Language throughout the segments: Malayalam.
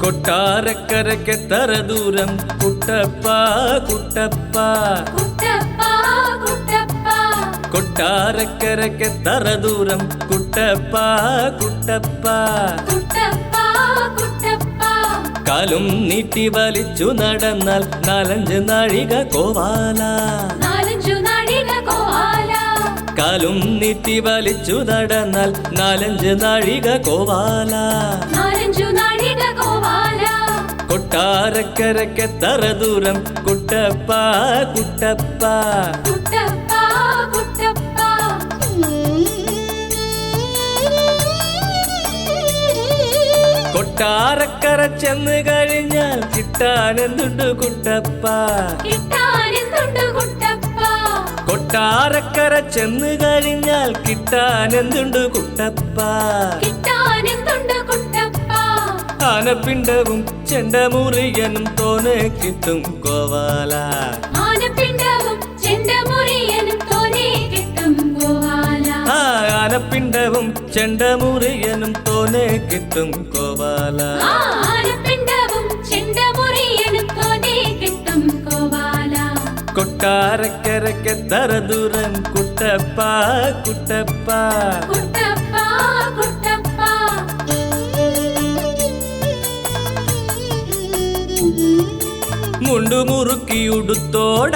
കൊട്ടാരക്കരക്കെത്തറ ദൂരം? കുട്ടപ്പ കുട്ടപ്പ. കുട്ടപ്പ തറ ദൂരം? കുട്ടപ്പ കുട്ടപ്പ. കാലും നീട്ടി വലിച്ചു നടന്നാൽ നാലഞ്ച് നാഴിക കോവാല. നീട്ടി വലിച്ചു നടന്നാൽ നാലഞ്ച് നാഴിക കോവാല. നാലഞ്ചു നാഴിക കോവാല. കൊട്ടാരക്കരക്കെത്തറ ദൂരം? കുട്ടപ്പ കുട്ടപ്പ. കുട്ടപ്പ കുട്ടപ്പ. കൊട്ടാരക്കര ചെന്ന് കഴിഞ്ഞാൽ കിട്ടാനെന്തുണ്ട് കുട്ടപ്പ? കിട്ടാനെന്തുണ്ട് കുട്ടപ്പ? കൊട്ടാരക്കര ചെന്ന് കഴിഞ്ഞാൽ കിട്ടാനെന്തുണ്ട് കുട്ടപ്പ? ആനപ്പിണ്ടവും ചെണ്ടമുറിയനും തോനെ കിട്ടും കോവാല ആനപ്പിണ്ടവും ചെണ്ടമുറിയനും തോനെ കിട്ടും കോവാല ആനപ്പിണ്ടവും ചെണ്ടമുറിയനും കൊട്ടാരക്കരക്കെത്തറ ദൂരം കുട്ടപ്പ കുട്ടപ്പ. കുട്ടപ്പ മുണ്ടുമുറുക്കി ഉടുത്തോട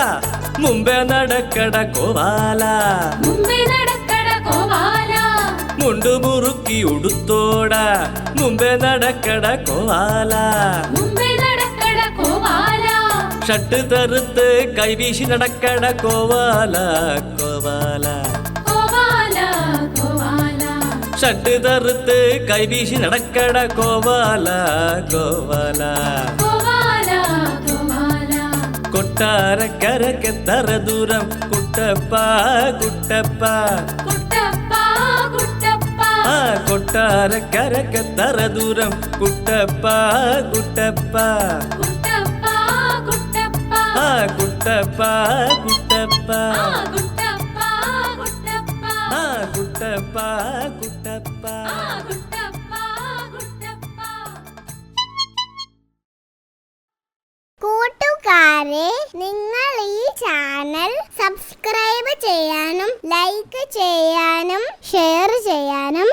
മുമ്പേ നടക്കട കോവാല. മുണ്ടു മുണ്ടുമുറുക്കി ഉടുത്തോട മുമ്പേ നടക്കട കോവാല. ഷട്ട് തെറുത്ത് കൈവീശി നടക്കട കോവാല കോവാല. ഷട്ട് തെറുത്ത് കൈവീശി നടക്കട കോവാല കോവാല. കൊട്ടാരക്കരക്കെ തറ കൊട്ടാരക്കരക്കെത്തറ ദൂരം? കുട്ടപ്പ കുട്ടപ്പ. കൊട്ടാരക്കരക്കെ തറ കൊട്ടാരക്കരക്കെത്തറ ദൂരം കുട്ടപ്പ. കുട്ടപ്പ കുട്ടപ്പ കുട്ടപ്പ. ആ കുട്ടപ്പ കുട്ടപ്പ. ആ കുട്ടപ്പ കുട്ടപ്പ. ആ കുട്ടപ്പ കുട്ടപ്പ. കൂട്ടുകാരെ നിങ്ങൾ ഈ ചാനൽ സബ്സ്ക്രൈബ് ചെയ്യാനും ലൈക്ക് ചെയ്യാനും ഷെയർ ചെയ്യാനും